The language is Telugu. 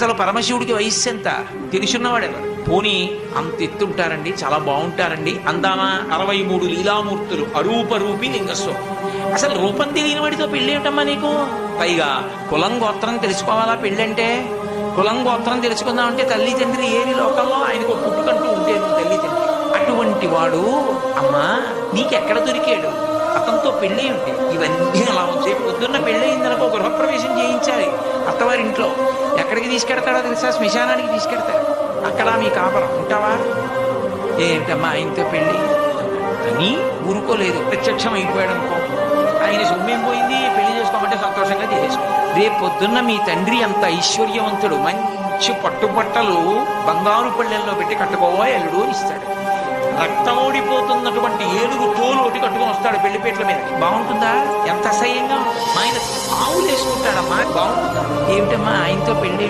అసలు పరమశివుడికి వయస్సు ఎంత? తెలుసున్నవాడెవరు? పోనీ అంత ఎత్తుంటారండి చాలా బాగుంటారండి. అందామా? అరవై మూడు లీలామూర్తులు అరూప రూపి లింగస్వం అసలు రూపం తెలియని వాడితో పెళ్ళి నీకు? పైగా కులం గోత్రం తెలుసుకోవాలా పెళ్ళంటే? కులం గోత్రం తెలుసుకుందామంటే తల్లి తండ్రి ఏరి లోకంలో ఆయనకు ఒక పుట్టుకంటూ ఉంటే తల్లి తండ్రి అటువంటి వాడు అమ్మా నీకెక్కడ దొరికాడు? అతనితో పెళ్ళి ఉంటే ఇవన్నీ అలా ఉంటే పొద్దున్న పెళ్ళి అయిందనుకో గృహప్రవేశం అత్తవారింట్లో. ఎక్కడికి తీసుకెడతాడో తెలుసా? శ్మశానానికి తీసుకెడతాడు అక్కడ మీ కాపరం ఉంటావా? ఏంటమ్మా ఆయనతో పెళ్ళి? అని ఊరుకోలేదు. ప్రత్యక్షం అయిపోయాడు అనుకో. ఆయన సొమ్మేం పోయింది పెళ్ళి చేసుకోమంటే సంతోషంగా చేసేసుకుంటాడు రేపు పొద్దున్న మీ తండ్రి అంత ఐశ్వర్యవంతుడు మంచి పట్టుబట్టలు బంగారు పళ్ళెల్లో పెట్టి కట్టుకోవో ఎల్లుడు ఇస్తాడు. రక్తం ఓడిపోతున్నటువంటి ఏడుగు తోలు ఒకటి కట్టుకొని వస్తాడు పెళ్ళిపేట్ల మీద. బాగుంటుందా? ఎంత అసహ్యంగా? ఆయన ఆవులు వేసుకుంటాడమ్మా. బాగుంటుందా? ఏమిటమ్మా? ఆయనతో పెళ్ళి